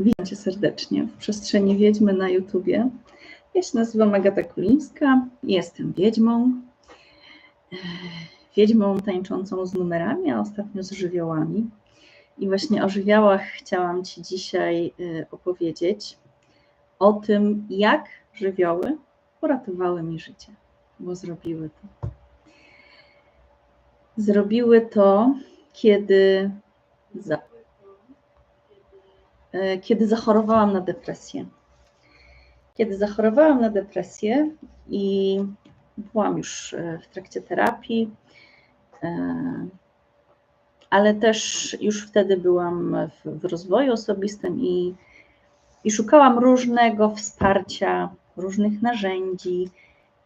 Witam Cię serdecznie w przestrzeni Wiedźmy na YouTubie. Ja się nazywam Agata Kulińska, jestem wiedźmą. Wiedźmą tańczącą z numerami, a ostatnio z żywiołami. I właśnie o żywiołach chciałam Ci dzisiaj e, opowiedzieć. O tym, jak żywioły uratowały mi życie, bo zrobiły to. Zrobiły to, kiedy za, kiedy zachorowałam na depresję. Kiedy zachorowałam na depresję i byłam już e, w trakcie terapii, e, ale też już wtedy byłam w, w rozwoju osobistym i, i szukałam różnego wsparcia, różnych narzędzi,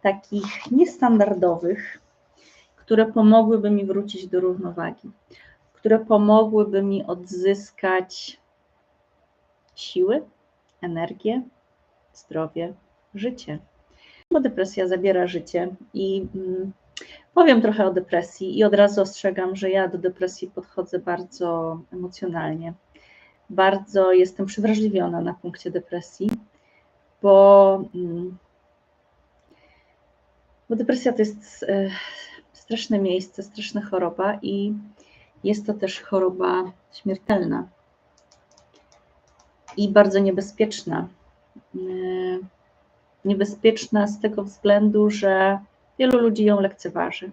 takich niestandardowych, które pomogłyby mi wrócić do równowagi, które pomogłyby mi odzyskać siły, energię, zdrowie, życie. Bo depresja zabiera życie i mm, powiem trochę o depresji i od razu ostrzegam, że ja do depresji podchodzę bardzo emocjonalnie. Bardzo jestem przewrażliwiona na punkcie depresji, bo, mm, bo depresja to jest e, straszne miejsce, straszna choroba i jest to też choroba śmiertelna i bardzo niebezpieczna. Yy, Niebezpieczna z tego względu, że wielu ludzi ją lekceważy.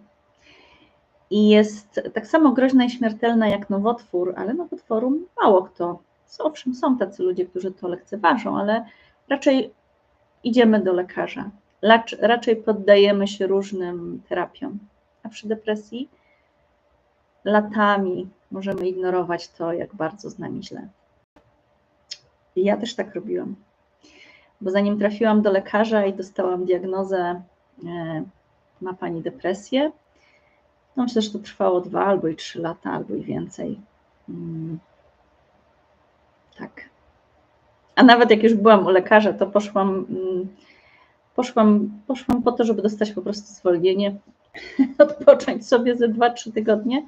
I jest tak samo groźna i śmiertelna jak nowotwór, ale nowotworu mało kto. Owszem, są tacy ludzie, którzy to lekceważą, ale raczej idziemy do lekarza. Raczej poddajemy się różnym terapiom. A przy depresji latami możemy ignorować to, jak bardzo z nami źle. Ja też tak robiłam. Bo zanim trafiłam do lekarza i dostałam diagnozę, e, ma pani depresję, no myślę, że to trwało dwa albo i trzy lata, albo i więcej. Mm. Tak. A nawet jak już byłam u lekarza, to poszłam, mm, poszłam, poszłam po to, żeby dostać po prostu zwolnienie, odpocząć sobie ze dwa, trzy tygodnie.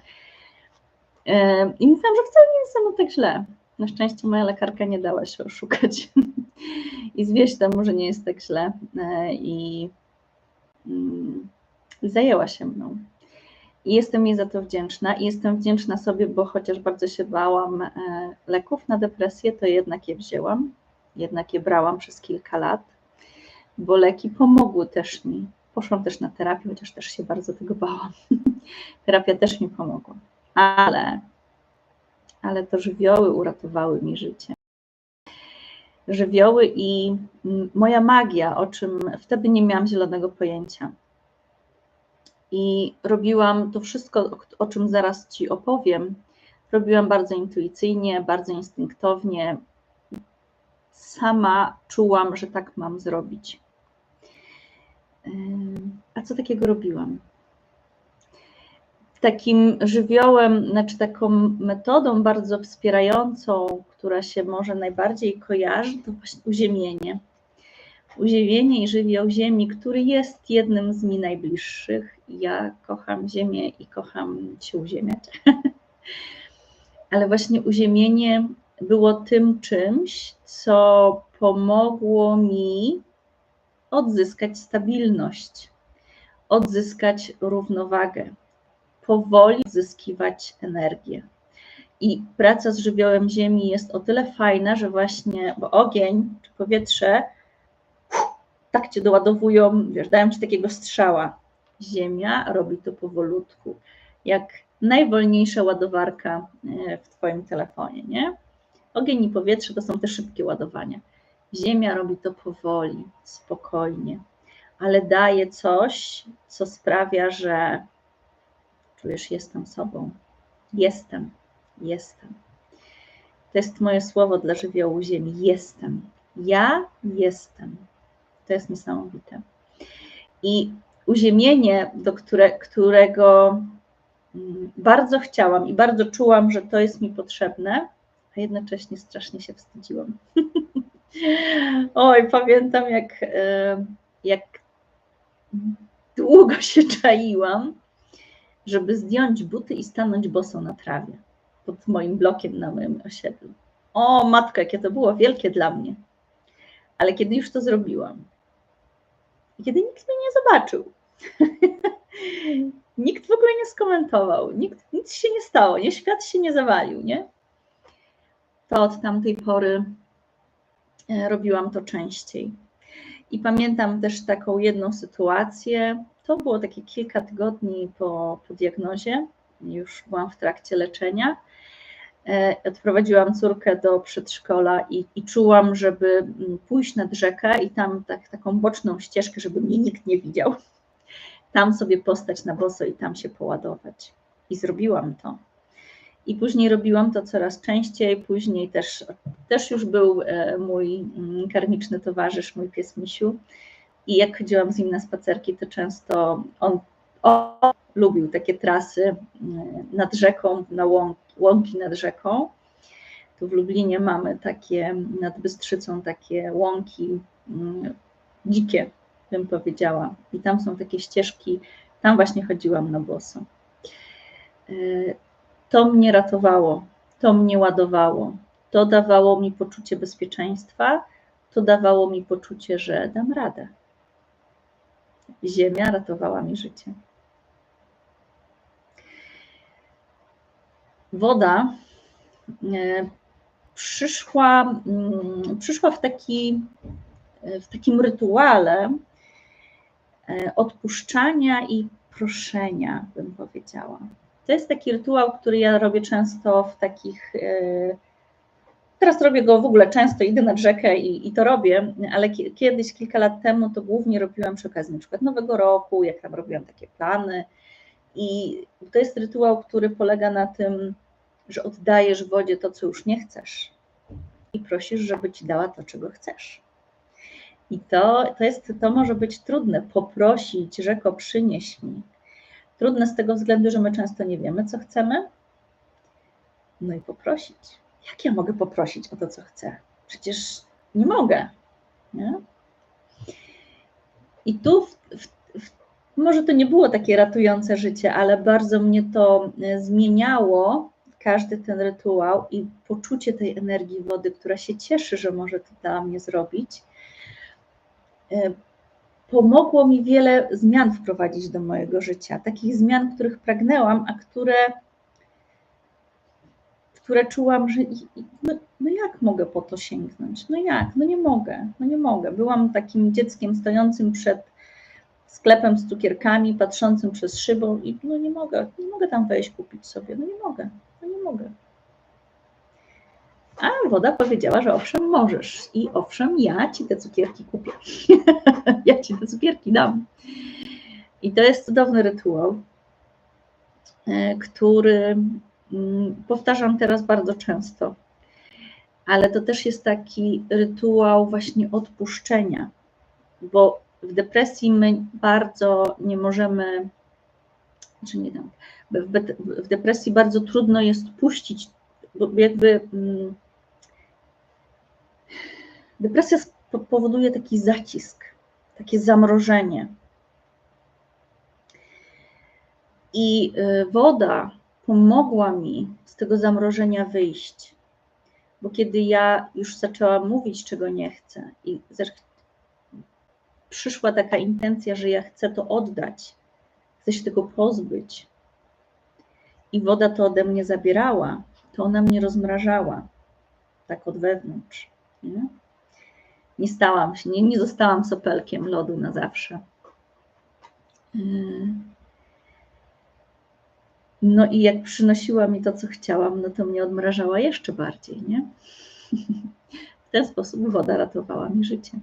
E, I mówiłam, że wcale nie jest tak źle. Na szczęście moja lekarka nie dała się oszukać i zwieść temu, że nie jest tak źle e, i mm, zajęła się mną. I jestem jej za to wdzięczna i jestem wdzięczna sobie, bo chociaż bardzo się bałam e, leków na depresję, to jednak je wzięłam, jednak je brałam przez kilka lat, bo leki pomogły też mi. Poszłam też na terapię, chociaż też się bardzo tego bałam. Terapia też mi pomogła, ale ale to żywioły uratowały mi życie. Żywioły i mm, moja magia, o czym wtedy nie miałam zielonego pojęcia. I robiłam to wszystko, o czym zaraz Ci opowiem, robiłam bardzo intuicyjnie, bardzo instynktownie. Sama czułam, że tak mam zrobić. A co takiego robiłam? Takim żywiołem, znaczy taką metodą bardzo wspierającą, która się może najbardziej kojarzy, to właśnie uziemienie. Uziemienie i żywioł ziemi, który jest jednym z mi najbliższych. Ja kocham ziemię i kocham się uziemiać. Ale właśnie uziemienie było tym czymś, co pomogło mi odzyskać stabilność, odzyskać równowagę powoli zyskiwać energię. I praca z żywiołem ziemi jest o tyle fajna, że właśnie, bo ogień czy powietrze tak cię doładowują, wiesz, dają ci takiego strzała. Ziemia robi to powolutku, jak najwolniejsza ładowarka e, w twoim telefonie, nie? Ogień i powietrze to są te szybkie ładowania. Ziemia robi to powoli, spokojnie, ale daje coś, co sprawia, że czujesz, jestem sobą. Jestem, jestem. To jest moje słowo dla żywiołu ziemi. Jestem. Ja jestem. To jest niesamowite. I uziemienie, do które, którego mm, bardzo chciałam i bardzo czułam, że to jest mi potrzebne, a jednocześnie strasznie się wstydziłam. Oj, pamiętam, jak, e, jak długo się czaiłam, żeby zdjąć buty i stanąć boso na trawie pod moim blokiem na moim osiedlu. O matko, jakie to było wielkie dla mnie. Ale kiedy już to zrobiłam, kiedy nikt mnie nie zobaczył, nikt w ogóle nie skomentował, nikt, nic się nie stało, nie świat się nie zawalił, nie? To od tamtej pory e, robiłam to częściej. I pamiętam też taką jedną sytuację. To było takie kilka tygodni po, po diagnozie, już byłam w trakcie leczenia. E, odprowadziłam córkę do przedszkola i, i czułam, żeby mm, pójść nad rzekę i tam tak, taką boczną ścieżkę, żeby mnie nikt nie widział. Tam sobie postać na boso i tam się poładować. I zrobiłam to. I później robiłam to coraz częściej, później też, też już był e, mój mm, karmiczny towarzysz, mój pies Misiu. I jak chodziłam z nim na spacerki, to często on, on lubił takie trasy mm, nad rzeką, na łąki, łąki nad rzeką. Tu w Lublinie mamy takie, nad Bystrzycą takie łąki mm, dzikie, bym powiedziała. I tam są takie ścieżki, tam właśnie chodziłam na boso. E, to mnie ratowało, to mnie ładowało, to dawało mi poczucie bezpieczeństwa, to dawało mi poczucie, że dam radę. Ziemia ratowała mi życie. Woda e, przyszła, mm, przyszła w, taki, w takim rytuale e, odpuszczania i proszenia, bym powiedziała. To jest taki rytuał, który ja robię często w takich. Teraz robię go w ogóle często, idę nad rzekę i, i to robię, ale kiedyś, kilka lat temu, to głównie robiłam przy okazji przykład Nowego Roku, jak tam robiłam takie plany. I to jest rytuał, który polega na tym, że oddajesz wodzie to, co już nie chcesz i prosisz, żeby ci dała to, czego chcesz. I to, to, jest, to może być trudne, poprosić, rzeko, przynieś mi. Trudne z tego względu, że my często nie wiemy, co chcemy. No i poprosić. Jak ja mogę poprosić o to, co chcę? Przecież nie mogę. Nie? I tu w, w, w, może to nie było takie ratujące życie, ale bardzo mnie to e, zmieniało, każdy ten rytuał i poczucie tej energii wody, która się cieszy, że może to dla mnie zrobić e, pomogło mi wiele zmian wprowadzić do mojego życia. Takich zmian, których pragnęłam, a które, które czułam, że no, no jak mogę po to sięgnąć? No jak? No nie mogę, no nie mogę. Byłam takim dzieckiem stojącym przed sklepem z cukierkami, patrzącym przez szybą i no nie mogę, nie mogę tam wejść kupić sobie, no nie mogę, no nie mogę. A woda powiedziała, że owszem, możesz. I owszem, ja ci te cukierki kupię. ja ci te cukierki dam. I to jest cudowny rytuał, e, który powtarzam teraz bardzo często. Ale to też jest taki rytuał właśnie odpuszczenia, bo w depresji my bardzo nie możemy, czy nie dam, w depresji bardzo trudno jest puścić, bo jakby mm, Depresja powoduje taki zacisk, takie zamrożenie. I y, woda pomogła mi z tego zamrożenia wyjść, bo kiedy ja już zaczęłam mówić, czego nie chcę, i przyszła taka intencja, że ja chcę to oddać, chcę się tego pozbyć, i woda to ode mnie zabierała, to ona mnie rozmrażała, tak od wewnątrz. Nie? nie stałam się, nie, nie zostałam sopelkiem lodu na zawsze. Yy. No i jak przynosiła mi to, co chciałam, no to mnie odmrażała jeszcze bardziej, nie? W ten sposób woda ratowała mi życie.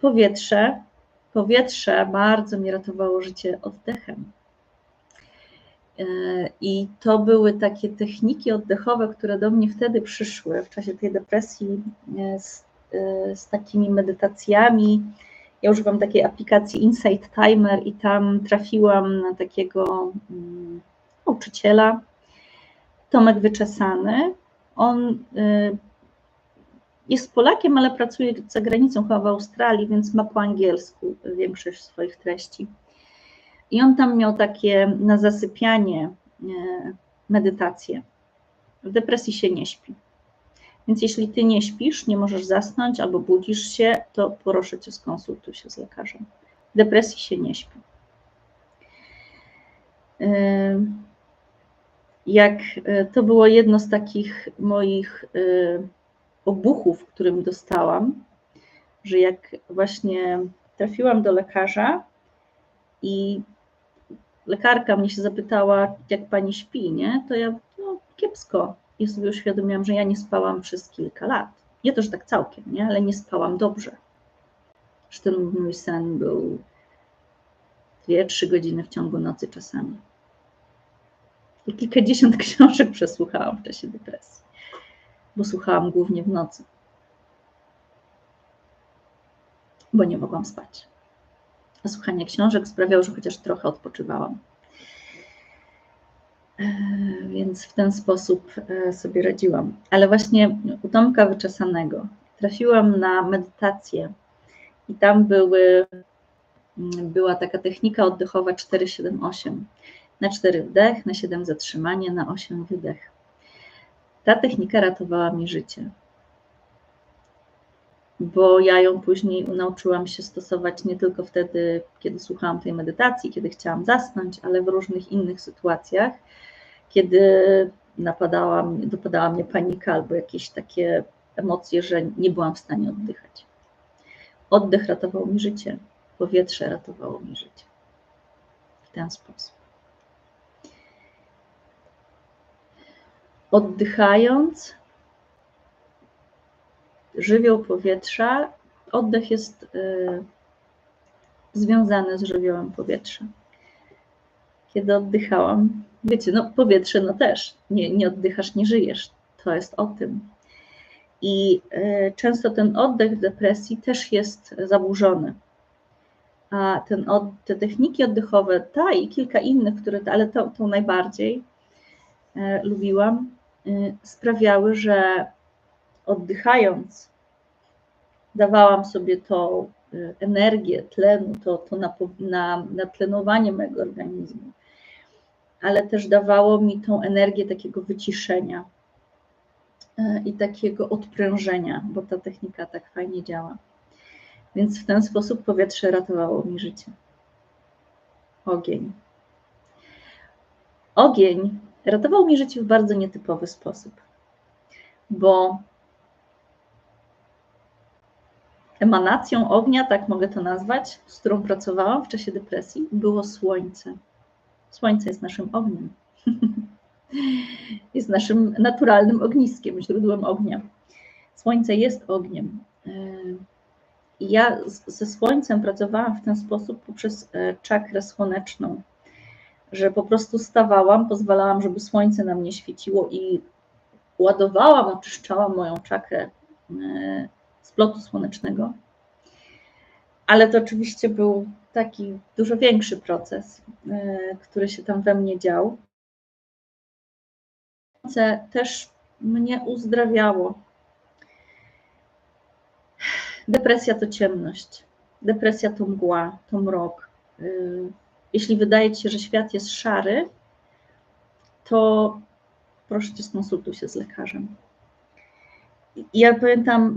Powietrze. Powietrze bardzo mi ratowało życie oddechem. E, I to były takie techniki oddechowe, które do mnie wtedy przyszły w czasie tej depresji e, z, e, z takimi medytacjami. Ja używam takiej aplikacji Insight Timer i tam trafiłam na takiego um, nauczyciela, Tomek Wyczesany. On y, jest Polakiem, ale pracuje za granicą, chyba w Australii, więc ma po angielsku większość swoich treści. I on tam miał takie na zasypianie e, medytacje. W depresji się nie śpi. Więc jeśli ty nie śpisz, nie możesz zasnąć albo budzisz się, to proszę cię skonsultuj się z lekarzem. W depresji się nie śpi. Jak e, to było jedno z takich moich e, obuchów, którym dostałam, że jak właśnie trafiłam do lekarza i lekarka mnie się zapytała, jak pani śpi, nie? To ja, no kiepsko. I sobie uświadomiłam, że ja nie spałam przez kilka lat. Nie to, że tak całkiem, nie? Ale nie spałam dobrze. Że ten mój sen był dwie, trzy godziny w ciągu nocy czasami. I kilkadziesiąt książek przesłuchałam w czasie depresji, bo słuchałam głównie w nocy, bo nie mogłam spać. A słuchanie książek sprawiało, że chociaż trochę odpoczywałam. E, więc w ten sposób e, sobie radziłam. Ale właśnie u Tomka Wyczesanego trafiłam na medytację i tam były, mm, była taka technika oddechowa 478 na 4 wdech, na 7 zatrzymanie, na 8 wydech. Ta technika ratowała mi życie, bo ja ją później nauczyłam się stosować nie tylko wtedy, kiedy słuchałam tej medytacji, kiedy chciałam zasnąć, ale w różnych innych sytuacjach, kiedy napadała, dopadała mnie panika albo jakieś takie emocje, że nie byłam w stanie oddychać. Oddech ratował mi życie, powietrze ratowało mi życie. W ten sposób. Oddychając, żywioł powietrza, oddech jest y, związany z żywiołem powietrza. Kiedy oddychałam, wiecie, no powietrze no też, nie, nie oddychasz, nie żyjesz, to jest o tym. I y, często ten oddech w depresji też jest zaburzony. A ten od, te techniki oddechowe, ta i kilka innych, które, ale to, to najbardziej y, lubiłam, sprawiały, że oddychając, dawałam sobie tą y, energię tlenu, to, to na, natlenowanie mojego organizmu, ale też dawało mi tą energię takiego wyciszenia y, i takiego odprężenia, bo ta technika tak fajnie działa. Więc w ten sposób powietrze ratowało mi życie. Ogień. Ogień ratował mi życie w bardzo nietypowy sposób, bo emanacją ognia, tak mogę to nazwać, z którą pracowałam w czasie depresji, było słońce. Słońce jest naszym ogniem. jest naszym naturalnym ogniskiem, źródłem ognia. Słońce jest ogniem. I ja ze słońcem pracowałam w ten sposób poprzez e, czakrę słoneczną że po prostu stawałam, pozwalałam, żeby słońce na mnie świeciło i ładowałam, oczyszczałam moją czakrę e, splotu słonecznego. Ale to oczywiście był taki dużo większy proces, e, który się tam we mnie dział. Też mnie uzdrawiało. Depresja to ciemność, depresja to mgła, to mrok. E, jeśli wydaje Ci się, że świat jest szary, to proszę Cię, skonsultuj się z lekarzem. Ja pamiętam,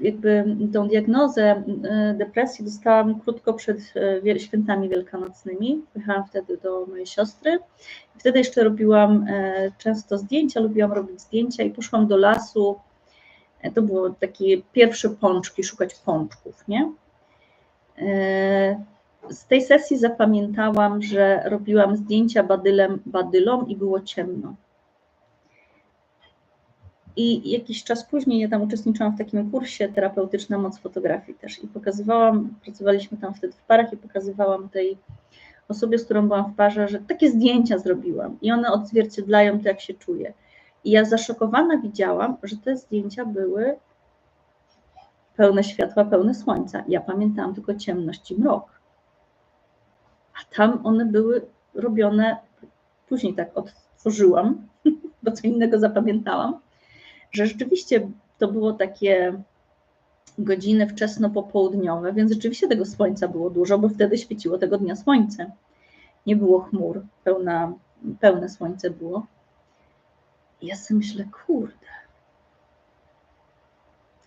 jakby tą diagnozę depresji dostałam krótko przed e, świętami wielkanocnymi. Pojechałam wtedy do mojej siostry. Wtedy jeszcze robiłam e, często zdjęcia, lubiłam robić zdjęcia i poszłam do lasu. E, to było takie pierwsze pączki, szukać pączków, nie? z tej sesji zapamiętałam, że robiłam zdjęcia badylem, badylom i było ciemno. I jakiś czas później ja tam uczestniczyłam w takim kursie terapeutyczna moc fotografii też i pokazywałam, pracowaliśmy tam wtedy w parach i pokazywałam tej osobie, z którą byłam w parze, że takie zdjęcia zrobiłam i one odzwierciedlają to, jak się czuję. I ja zaszokowana widziałam, że te zdjęcia były pełne światła, pełne słońca. Ja pamiętałam tylko ciemność i mrok a tam one były robione, później tak odtworzyłam, bo co innego zapamiętałam, że rzeczywiście to było takie godziny wczesno popołudniowe, więc rzeczywiście tego słońca było dużo, bo wtedy świeciło tego dnia słońce. Nie było chmur, pełna, pełne słońce było. ja sobie myślę, kurde.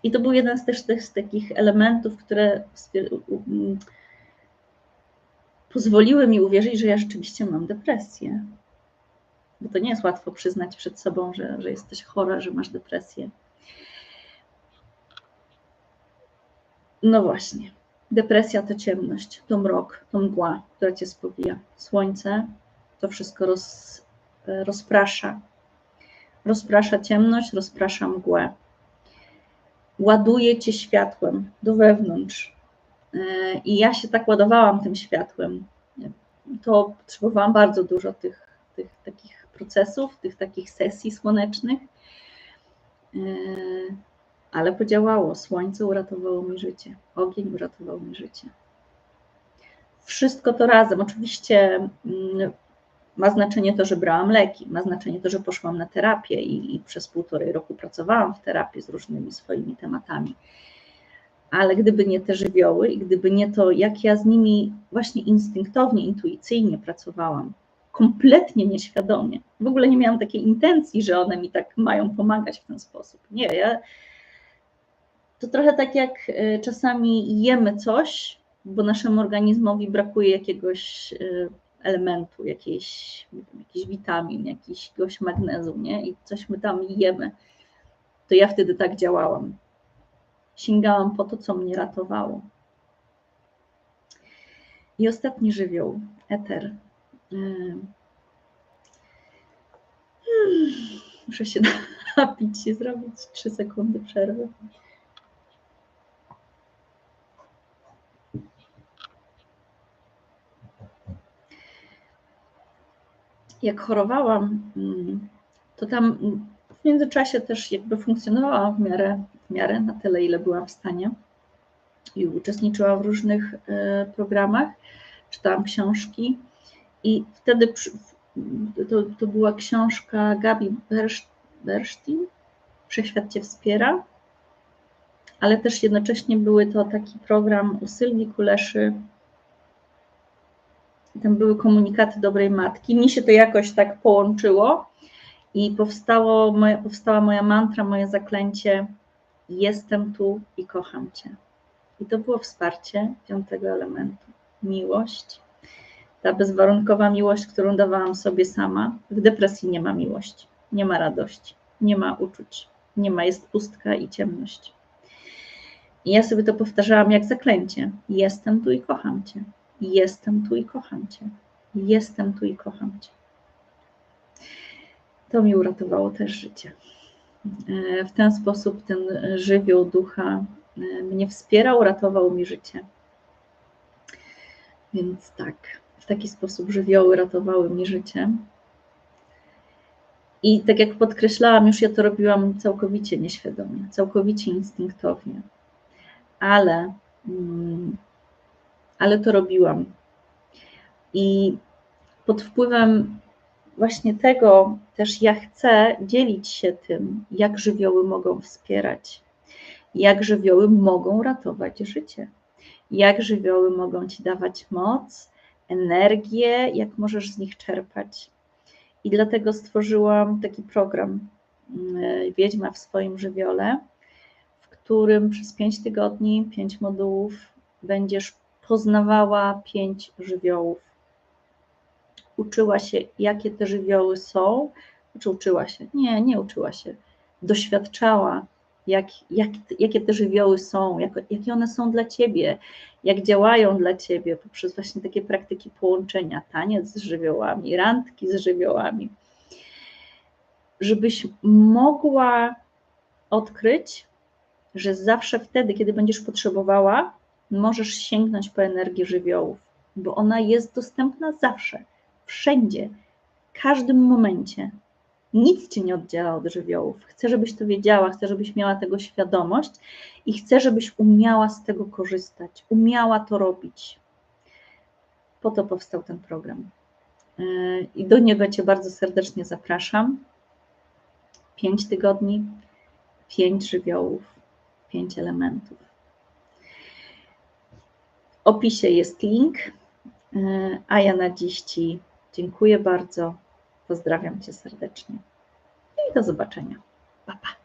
I to był jeden z też, też z takich elementów, które pozwoliły mi uwierzyć, że ja rzeczywiście mam depresję. Bo to nie jest łatwo przyznać przed sobą, że, że jesteś chora, że masz depresję. No właśnie. Depresja to ciemność, to mrok, to mgła, która cię spowija. Słońce to wszystko roz, rozprasza. Rozprasza ciemność, rozprasza mgłę. Ładuje cię światłem do wewnątrz. I ja się tak ładowałam tym światłem. To potrzebowałam bardzo dużo tych, procesów, tych takich sesji słonecznych ale podziałało. Słońce uratowało mi życie, ogień uratował mi życie. Wszystko to razem. Oczywiście mm, ma znaczenie to, że brałam leki, ma znaczenie to, że poszłam na terapię i, i przez półtorej roku pracowałam w terapii z różnymi swoimi tematami. Ale gdyby nie te żywioły i gdyby nie to, jak ja z nimi właśnie instynktownie, intuicyjnie pracowałam, kompletnie nieświadomie, w ogóle nie miałam takiej intencji, że one mi tak mają pomagać w ten sposób. Nie, ja to trochę tak jak y, czasami jemy coś, bo naszemu organizmowi brakuje jakiegoś y, elementu, jakiejś, jakiś witamin, jakiegoś magnezu, nie? I coś my tam jemy. To ja wtedy tak działałam. Sięgałam po to, co mnie ratowało. I ostatni żywioł, eter. Muszę się napić i zrobić 3 sekundy przerwy. jak chorowałam, mm, to tam w międzyczasie też jakby funkcjonowałam w miarę, w miarę na tyle, ile byłam w stanie. I uczestniczyłam w różnych e, programach, czytałam książki i wtedy to, to była książka Gabi Bersztin, Wszechświat Cię wspiera, ale też jednocześnie były to taki program u Sylwii Kuleszy, tam były komunikaty dobrej matki. Mi się to jakoś tak połączyło i powstało moje, powstała moja mantra, moje zaklęcie jestem tu i kocham Cię. I to było wsparcie piątego elementu. Miłość. Ta bezwarunkowa miłość, którą dawałam sobie sama. W depresji nie ma miłości, nie ma radości, nie ma uczuć, nie ma, jest pustka i ciemność. I ja sobie to powtarzałam jak zaklęcie. Jestem tu i kocham Cię. Jestem tu i kocham Cię. Jestem tu i kocham Cię. To mi uratowało też życie. E, w ten sposób ten żywioł ducha e, mnie wspierał, ratował mi życie. Więc tak, taki sposób żywioły ratowały mi życie. I tak jak podkreślałam, już ja to robiłam całkowicie nieświadomie, całkowicie instynktownie. Ale mm, ale to robiłam. I pod wpływem właśnie tego też ja chcę dzielić się tym, jak żywioły mogą wspierać, jak żywioły mogą ratować życie, jak żywioły mogą ci dawać moc, energię, jak możesz z nich czerpać. I dlatego stworzyłam taki program mm, Wiedźma w swoim żywiole, w którym przez pięć tygodni, pięć modułów będziesz poznawała pięć żywiołów. Uczyła się, jakie te żywioły są, czy uczyła się? Nie, nie uczyła się. Doświadczała, jak, jak, jakie te żywioły są, jak, jakie one są dla ciebie, jak działają dla ciebie poprzez właśnie takie praktyki połączenia, taniec z żywiołami, randki z żywiołami. Żebyś mogła odkryć, że zawsze wtedy, kiedy będziesz potrzebowała, możesz sięgnąć po energię żywiołów, bo ona jest dostępna zawsze, wszędzie, w każdym momencie. Nic cię nie oddziela od żywiołów. Chcę, żebyś to wiedziała, chcę, żebyś miała tego świadomość i chcę, żebyś umiała z tego korzystać, umiała to robić. Po to powstał ten program. Yy, I do niego Cię bardzo serdecznie zapraszam. Pięć tygodni, pięć żywiołów, pięć elementów opisie jest link, e, a ja na dziś Ci dziękuję bardzo. Pozdrawiam Cię serdecznie. i do zobaczenia. Pa, pa.